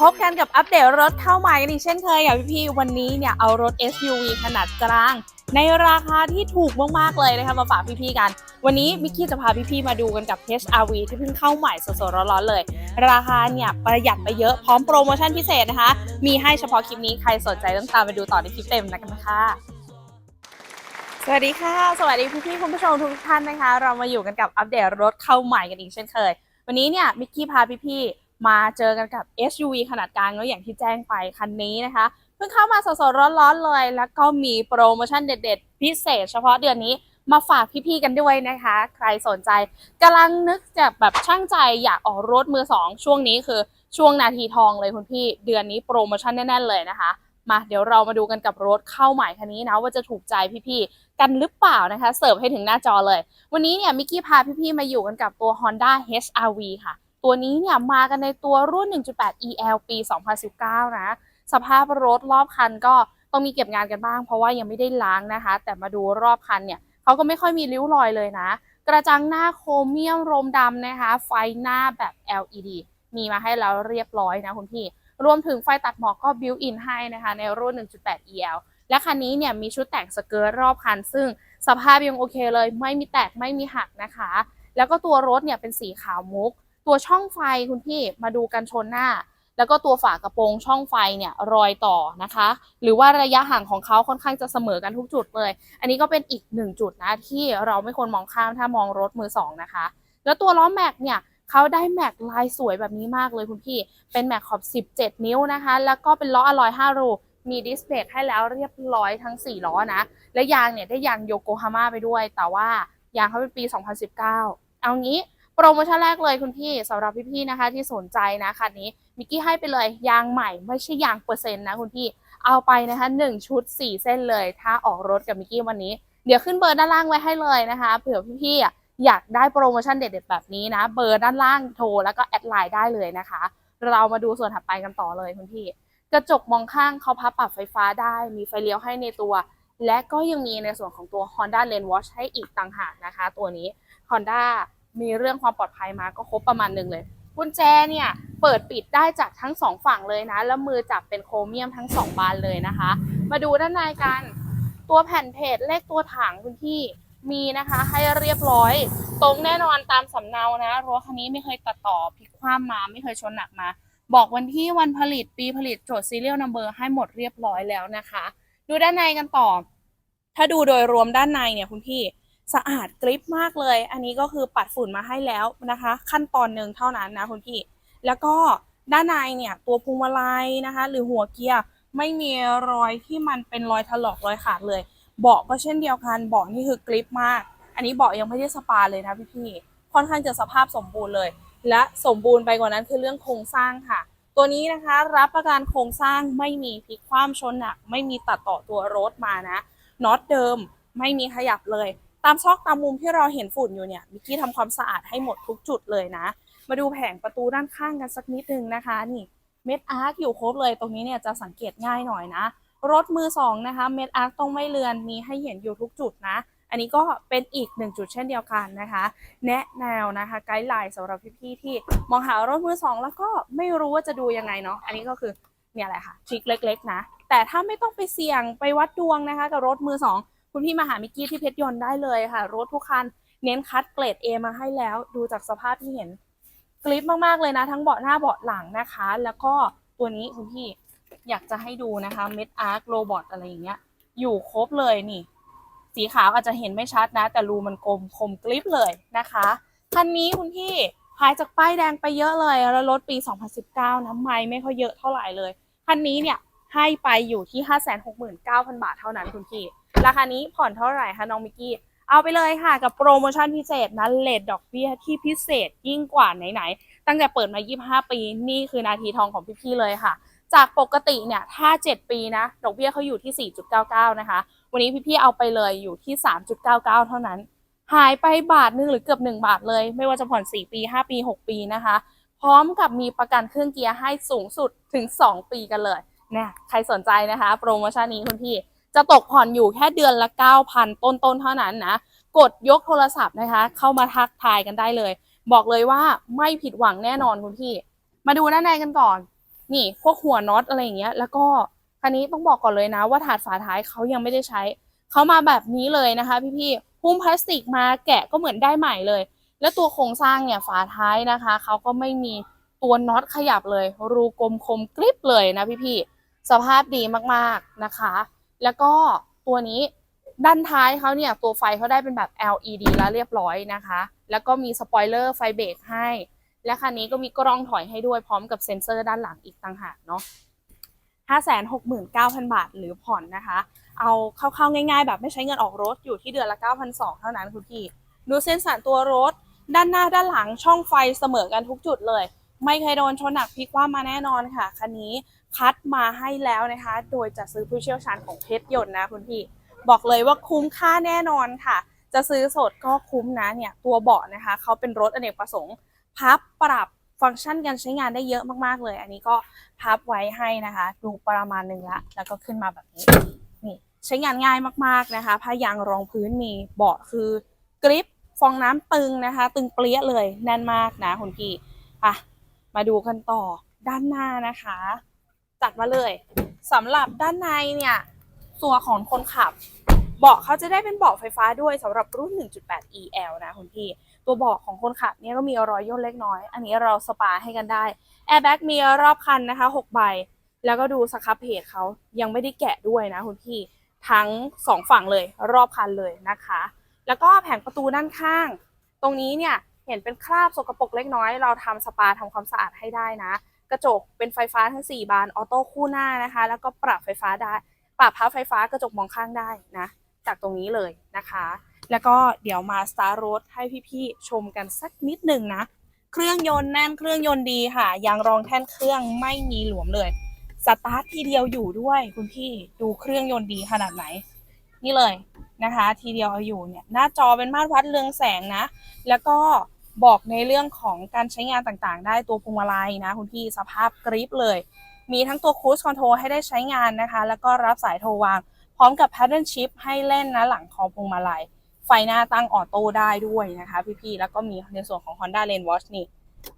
พบกันกับอัปเดตรถเข้าใหม่กันอีกเช่นเคยค่ะพี่ๆวันนี้เนี่ยเอารถ SUV ขนาดกลาง ในราคาที่ถูกมากๆเลยนะคะมาฝากพี่ๆกัน วันนี้มิกกี้จะพาพี่ๆมาดูกันกับ HRV ที่เพิ่งเข้าใหม่สดๆร้อนๆเลย ราคาเนี่ยประหยัดไปเยอะพร้อมโปรโมชั่นพิเศษนะคะ มีให้เฉพาะคลิปนี้ใครสนใจต้องตามไปดูต่อในคลิปเต็มนะกันนะคะสวัสดีค่ะ สวัสดีพี่ๆคุณผู้ชมทุกท่านนะคะ เรามาอยู่กันกับอัปเดตรถเข้าใหม่กันอีกเช่นเคย วันนี้เนี่ยมิกกี้พาพี่ๆ มาเจอกันกับ SUV ขนาดกลางแล้วอย่างที่แจ้งไปคันนี้นะคะ เพิ่งเข้ามาสดๆร้อนๆเลย แล้วก็มีโปรโมชั่นเด็ดๆ พิเศษเฉพาะเดือนนี้มาฝากพี่ๆกันด้วยนะคะ ใครสนใจกำลังนึกจะแบบช่างใจอยากออกรถมือสองช่วงนี้คือช่วงนาทีทองเลยคุณพี่เดือนนี้โปรโมชั่นแน่นๆเลยนะคะ มาเดี๋ยวเรามาดูกันกับรถเข้าใหม่คันนี้นะว่าจะถูกใจพี่ๆกันหรือเปล่านะคะ เสิร์ฟให้ถึงหน้าจอเลย วันนี้เนี่ยมิกกี้พาพี่ๆมาอยู่กันกับตัว Honda HRV ค่ะ ตัวนี้เนี่ยมากันในตัวรุ่น 1.8 EL ปี 2019 นะ สภาพรถรอบคันก็ต้องมีเก็บงานกันบ้าง เพราะว่ายังไม่ได้ล้างนะคะ แต่มาดูรอบคันเนี่ยเขาก็ไม่ค่อยมีริ้วรอยเลยนะ กระจังหน้าโครเมียมโรมดำนะคะ ไฟหน้าแบบ LED มีมาให้แล้วเรียบร้อยนะคุณพี่ รวมถึงไฟตัดหมอกก็บิวอินให้นะคะ ในรุ่น 1.8 EL และคันนี้เนี่ยมีชุดแต่งสเกิร์ตรอบคัน ซึ่งสภาพยังโอเคเลย ไม่มีแตกไม่มีหักนะคะ แล้วก็ตัวรถเนี่ยเป็นสีขาวมุก ตัวช่องไฟคุณพี่มาดูกันชนหน้า แล้วก็ตัวฝากระโปรงช่องไฟเนี่ยรอยต่อนะคะ หรือว่าระยะห่างของเขาค่อนข้างจะเสมอกันทุกจุดเลย อันนี้ก็เป็นอีกหนึ่งจุดนะที่เราไม่ควรมองข้ามถ้ามองรถมือสองนะคะ แล้วตัวล้อแม็กเนี่ยเขาได้แม็กลายสวยแบบนี้มากเลยคุณพี่ เป็นแม็กขอบ 17 นิ้วนะคะ แล้วก็เป็นล้ออลลอย5รูมีดิสเบรกให้แล้วเรียบร้อยทั้ง 4 ล้อนะ และยางเนี่ยได้ยางโยโกฮาม่าไปด้วย แต่ว่ายางเขาเป็นปี 2019 เอางี้ โปรโมชั่นแรกเลยคุณพี่สำหรับพี่ๆนะคะที่สนใจนะคันนี้มิกกี้ให้ไปเลยยางใหม่ไม่ใช่ยางเปอร์เซ็นต์นะคุณพี่เอาไปนะคะ1ชุด 4 เส้นเลย ถ้าออกรถกับมิกกี้วันนี้ เดี๋ยวขึ้นเบอร์ด้านล่างไว้ให้เลยนะคะเผื่อพี่ๆอ่อยากได้โปรโมชั่นเด็ดๆแบบนี้นะ เบอร์ด้านล่างโทรแล้วก็แอดไลน์ได้เลยนะคะ เรามาดูส่วนถัดไปกันต่อเลยคุณพี่กระจกมองข้างเขาพับปรับไฟฟ้าได้ มีไฟเลี้ยวให้ในตัว และก็ยังมีในส่วนของตัว Honda Lane Watch ให้อีกต่างหากนะคะ ตัวนี้ Honda มีเรื่องความปลอดภัยมาก็ครบประมาณหนึ่งเลย กุญแจเนี่ยเปิดปิดได้จากทั้งสองฝั่งเลยนะ แล้วมือจับเป็นโครเมียมทั้งสองบานเลยนะคะ มาดูด้านในกันตัวแผ่นเพจเลขตัวถังคุณพี่มีนะคะให้เรียบร้อย ตรงแน่นอนตามสำเนานะรถคันนี้ไม่เคยตัดต่อพลิกคว่ำมาไม่เคยชนหนักมา บอกวันที่วันผลิตปีผลิตโจทย์ serial number ให้หมดเรียบร้อยแล้วนะคะ ดูด้านในกันต่อ ถ้าดูโดยรวมด้านในเนี่ยคุณพี่ สะอาดกริปมากเลย อันนี้ก็คือปัดฝุ่นมาให้แล้วนะคะ ขั้นตอนหนึ่งเท่านั้นนะคุณพี่ แล้วก็ด้านในเนี่ยตัวพวงมาลัยนะคะ หรือหัวเกียร์ไม่มีรอยที่มันเป็นรอยถลอกรอยขาดเลย เบาะก็เช่นเดียวกันเบาะนี่คือกริปมาก อันนี้เบาะยังไม่ได้สปาเลยนะพี่ๆค่อนข้างจะสภาพสมบูรณ์เลย และสมบูรณ์ไปกว่านั้นคือเรื่องโครงสร้างค่ะ ตัวนี้นะคะรับประกันโครงสร้างไม่มีพลิกคว่ำชนหนัก ไม่มีตัดต่อตัวรถมานะน็อตเดิมไม่มีขยับเลย ตามซอกตามมุมที่เราเห็นฝุ่นอยู่เนี่ยมิกกี้ทำความสะอาดให้หมดทุกจุดเลยนะ มาดูแผงประตูด้านข้างกันสักนิดนึงนะคะนี่เม็ดอาร์คอยู่ครบเลยตรงนี้เนี่ยจะสังเกตง่ายหน่อยนะ รถมือสองนะคะเม็ดอาร์คต้องไม่เลือนมีให้เห็นอยู่ทุกจุดนะ อันนี้ก็เป็นอีกหนึ่งจุดเช่นเดียวกันนะคะ แนะแนวนะคะไกด์ไลน์สำหรับพี่ๆที่มองหารถมือสองแล้วก็ไม่รู้ว่าจะดูยังไงเนาะอันนี้ก็คือเนี่ยแหละค่ะทริคเล็ก ๆ นะ แต่ถ้าไม่ต้องไปเสี่ยงไปวัดดวงนะคะ กับรถมือสอง คุณพี่มาหามิกกี้ที่เพชรยนต์ได้เลยค่ะ รถทุกคันเน้นคัดเกรด A มาให้แล้ว ดูจากสภาพที่เห็นกริปมากๆเลยนะ ทั้งเบาะหน้าเบาะหลังนะคะ แล้วก็ตัวนี้คุณพี่อยากจะให้ดูนะคะเม็ดอาร์คโรบอทอะไรอย่างเงี้ย อยู่ครบเลยนี่ สีขาวอาจจะเห็นไม่ชัดนะ แต่รูมันกลมคมกริบเลยนะคะคันนี้คุณพี่หายจากป้ายแดงไปเยอะเลย แล้วรถปี 2019นะไม่ไม่ค่อยเยอะเท่าไหร่เลย คันนี้เนี่ยให้ไปอยู่ที่ 569,000 บาทเท่านั้นคุณพี่ราคานี้ผ่อนเท่าไหร่คะน้องมิกกี้ เอาไปเลยค่ะกับโปรโมชั่นพิเศษนะเลทดอกเบี้ยที่พิเศษยิ่งกว่าไหนๆตั้งแต่เปิดมา 25 ปี นี่คือนาทีทองของพี่ๆเลยค่ะ จากปกติเนี่ยถ้า 7 ปีนะ ดอกเบี้ยเขาอยู่ที่ 4.99 นะคะ วันนี้พี่ๆเอาไปเลยอยู่ที่ 3.99 เท่านั้น หายไปบาทนึงหรือเกือบ 1 บาทเลย ไม่ว่าจะผ่อน 4 ปี 5 ปี 6 ปีนะคะ พร้อมกับมีประกันเครื่องเกียร์ให้สูงสุดถึง 2 ปีกันเลยเนี่ยใครสนใจนะคะ โปรโมชั่นนี้คุณพี่ จะตกผ่อนอยู่แค่เดือนละ 9,000 ต้นๆเท่านั้นนะ กดยกโทรศัพท์นะคะ เข้ามาทักทายกันได้เลย บอกเลยว่าไม่ผิดหวังแน่นอนคุณพี่ มาดูด้านในกันก่อน นี่พวกหัวน็อตอะไรอย่างเงี้ย แล้วก็คันนี้ต้องบอกก่อนเลยนะ ว่าถาดฝาท้ายเขายังไม่ได้ใช้ เขามาแบบนี้เลยนะคะ พี่ๆหุ้มพลาสติกมาแกะก็เหมือนได้ใหม่เลย แล้วตัวโครงสร้างเนี่ยฝาท้ายนะคะเขาก็ไม่มีตัวน็อตขยับเลย รูกลมคมกริบเลยนะพี่ๆสภาพดีมากๆนะคะ แล้วก็ตัวนี้ด้านท้ายเขาเนี่ยตัวไฟเขาได้เป็นแบบ LED แล้วเรียบร้อยนะคะ แล้วก็มีสปอยเลอร์ไฟเบรกให้ และคันนี้ก็มีกล้องถอยให้ด้วยพร้อมกับเซ็นเซอร์ด้านหลังอีกต่างหากเนาะ569,000 บาทหรือผ่อนนะคะ เอาเข้าๆง่ายๆ แบบไม่ใช้เงินออกรถอยู่ที่เดือนละ 9,200 เท่านั้นคุณพี่ ดูเส้นสารตัวรถ ด้านหน้าด้านหลังช่องไฟเสมอกันทุกจุดเลย ไม่เคยโดนชนหนักพลิกว่ำมาแน่นอนค่ะ คันนี้ คัดมาให้แล้วนะคะ โดยจะซื้อผู้เชี่ยวชาญของเพชรยนต์นะคุณพี่ บอกเลยว่าคุ้มค่าแน่นอนค่ะ จะซื้อสดก็คุ้มนะเนี่ยตัวเบาะนะคะเขาเป็นรถอเนกประสงค์ พับปรับฟังก์ชันการใช้งานได้เยอะมากๆเลย อันนี้ก็พับไว้ให้นะคะ ดูประมาณหนึ่งละ แล้วก็ขึ้นมาแบบนี้นี่ใช้งานง่ายมากๆนะคะผ้ายางรองพื้นมีเบาะคือกริปฟองน้ำตึงนะคะ ตึงเปรี้ยเลยแน่นมากนะคุณพี่อะมาดูกันต่อด้านหน้านะคะ จัดมาเลยสำหรับด้านในเนี่ยตัวของคนขับเบาะเขาจะได้เป็นเบาะไฟฟ้าด้วยสำหรับรุ่น 1.8 EL นะคุณพี่ ตัวเบาะของคนขับเนี่ยก็มีรอยย่นเล็กน้อย อันนี้เราสปาให้กันได้แอร์แบ็กมีรอบคันนะคะ 6 ใบ แล้วก็ดูสครับเพจเขายังไม่ได้แกะด้วยนะคุณพี่ ทั้งสองฝั่งเลยรอบคันเลยนะคะ แล้วก็แผงประตูด้านข้าง ตรงนี้เนี่ยเห็นเป็นคราบสกปรกเล็กน้อย เราทำสปาทำความสะอาดให้ได้นะ กระจกเป็นไฟฟ้าทั้ง 4 บานออโต้คู่หน้านะคะ แล้วก็ปรับไฟฟ้าได้ ปรับพับไฟฟ้ากระจกมองข้างได้นะ จากตรงนี้เลยนะคะ แล้วก็เดี๋ยวมาสตาร์รถให้พี่ๆชมกันสักนิดหนึ่งนะ เครื่องยนต์แน่นเครื่องยนต์ดีค่ะยางรองแท่นเครื่องไม่มีหลวมเลยสตาร์ททีเดียวอยู่ด้วยคุณพี่ดูเครื่องยนต์ดีขนาดไหน นี่เลยนะคะ ทีเดียวเอาอยู่เนี่ยหน้าจอเป็นมาตรวัดเรืองแสงนะ แล้วก็ บอกในเรื่องของการใช้งานต่างๆ ได้ตัวพวงมาลัยนะคุณพี่สภาพกริปเลย มีทั้งตัวคูสคอนโทรให้ได้ใช้งานนะคะ แล้วก็รับสายโทรวาง พร้อมกับ pattern shift ให้เล่นนะหลังคอพวงมาลัย ไฟหน้าตั้งออโต้ได้ด้วยนะคะพี่ๆแล้วก็มีในส่วนของ Honda Lane Watch นี่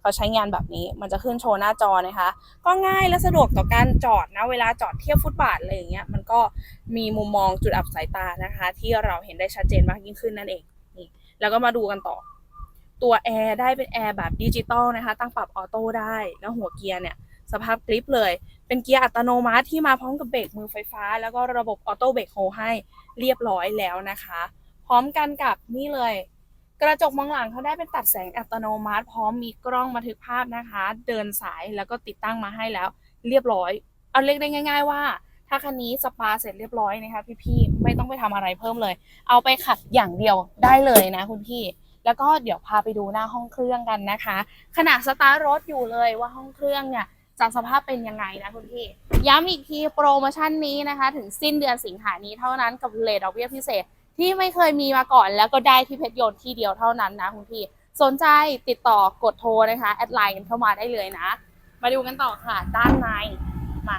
เขาใช้งานแบบนี้มันจะขึ้นโชว์หน้าจอนะคะ ก็ง่ายและสะดวกต่อการจอดนะ เวลาจอดเทียบฟุตบาทอะไรอย่างเงี้ยมันก็มีมุมมองจุดอับสายตานะคะ ที่เราเห็นได้ชัดเจนมากยิ่งขึ้นนั่นเองนี่แล้วก็มาดูกันต่อ ตัวแอร์ได้เป็นแอร์แบบดิจิตอลนะคะ ตั้งปรับออโต้ได้ แล้วหัวเกียร์เนี่ยสภาพกริปเลย เป็นเกียร์อัตโนมัติที่มาพร้อมกับเบรกมือไฟฟ้า แล้วก็ระบบออโต้เบรกโฮให้เรียบร้อยแล้วนะคะ พร้อมกันกับนี่เลย กระจกมองหลังเขาได้เป็นตัดแสงอัตโนมัติ พร้อมมีกล้องบันทึกภาพนะคะ เดินสายแล้วก็ติดตั้งมาให้แล้ว เรียบร้อย เอาเรียกได้ง่าย ๆ ว่า ถ้าคันนี้สปาเสร็จเรียบร้อยนะคะพี่ๆไม่ต้องไปทำอะไรเพิ่มเลย เอาไปขัดอย่างเดียวได้เลยนะคุณพี่ แล้วก็เดี๋ยวพาไปดูหน้าห้องเครื่องกันนะคะ ขณะสตาร์ทรถอยู่เลยว่าห้องเครื่องเนี่ยจะสภาพเป็นยังไงนะคุณพี่ ย้ำอีกทีโปรโมชั่นนี้นะคะ ถึงสิ้นเดือนสิงหานี้เท่านั้นกับเลทดอกเบี้ยพิเศษที่ไม่เคยมีมาก่อน แล้วก็ได้ที่เพชรยนต์ที่เดียวเท่านั้นนะคุณพี่ สนใจติดต่อกดโทรนะคะแอดไลน์กันเข้ามาได้เลยนะ มาดูกันต่อค่ะด้านในมา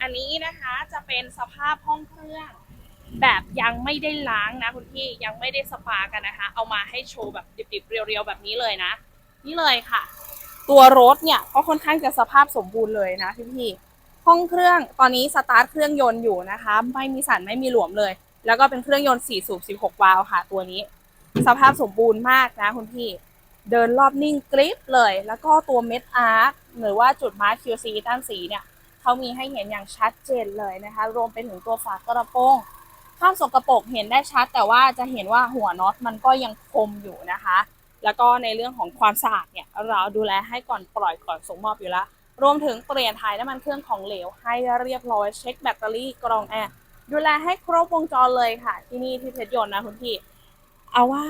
อันนี้นะคะจะเป็นสภาพห้องเครื่อง แบบยังไม่ได้ล้างนะคุณพี่ยังไม่ได้สปากันนะคะ เอามาให้โชว์แบบดิบๆเรียวๆแบบนี้เลยนะ นี่เลยค่ะ ตัวรถเนี่ยก็ค่อนข้างจะสภาพสมบูรณ์เลยนะพี่พี่ห้องเครื่องตอนนี้สตาร์ทเครื่องยนต์อยู่นะคะ ไม่มีสั่นไม่มีหลวมเลย แล้วก็เป็นเครื่องยนต์4สูบ16 วาล์วค่ะ ตัวนี้ สภาพสมบูรณ์มากนะคุณพี่เดินรอบนิ่งกริปเลย แล้วก็ตัวเม็ดอาร์หรือว่าจุดมาร์ค QC ด้านสีเนี่ยเขามีให้เห็นอย่างชัดเจนเลยนะคะ รวมไปถึงตัวฝากระโปรง ข้ามสกรปรกเห็นได้ชัด แต่ว่าจะเห็นว่าหัวน็อตมันก็ยังคมอยู่นะคะ แล้วก็ในเรื่องของความสะอาดเนี่ยเราดูแลให้ก่อนปล่อยก่อนส่งมอบอยู่แล้ว รวมถึงเปลี่ยนถ่ายน้ำมันเครื่องของเหลวให้เรียบร้อยเช็คแบตเตอรี่กรองแอร์ดูแลให้ครบวงจรเลยค่ะ ที่นี่ที่เพชรยนต์นะคุณพี่ เอาว่า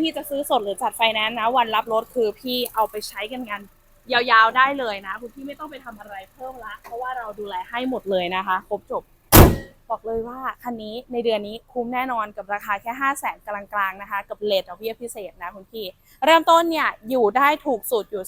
พี่ๆจะซื้อสดหรือจัดไฟแนนซ์นะ วันรับรถคือพี่เอาไปใช้กันกันยาวๆได้เลยนะ คุณพี่ไม่ต้องไปทำอะไรเพิ่มละเพราะว่าเราดูแลให้หมดเลยนะคะ ครบจบ บอกเลยว่าคันนี้ในเดือนนี้คุ้มแน่นอนกับราคาแค่5 0 0 0 0 0กลางๆนะคะ กับเลทดอกเบี้ยพิเศษนะคุณพี่ เริ่มต้นเนี่ยอยู่ได้ถูกสุดอยู่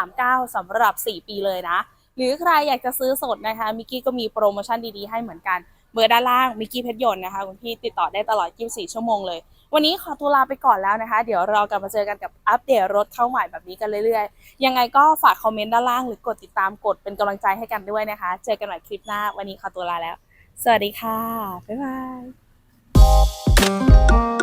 2.39 สำหรับ 4 ปีเลยนะ หรือใครอยากจะซื้อสดนะคะมิกกี้ก็มีโปรโมชั่นดีๆให้เหมือนกันเบอร์ด้านล่างมิกกี้เพชรยนต์นะคะคุณพี่ติดต่อได้ตลอด 24 ชั่วโมงเลย วันนี้ขอตัวลาไปก่อนแล้วนะคะ เดี๋ยวเรากลับมาเจอกันกับอัปเดตรถเข้าใหม่แบบนี้กันเรื่อยๆ ยังไงก็ฝากคอมเมนต์ด้านล่างหรือกดติดตามกดเป็นกำลังใจให้กันด้วยนะคะ เจอกันใหม่คลิปหน้า วันนี้ขอตัวลาแล้ว สวัสดีค่ะ บ๊ายบาย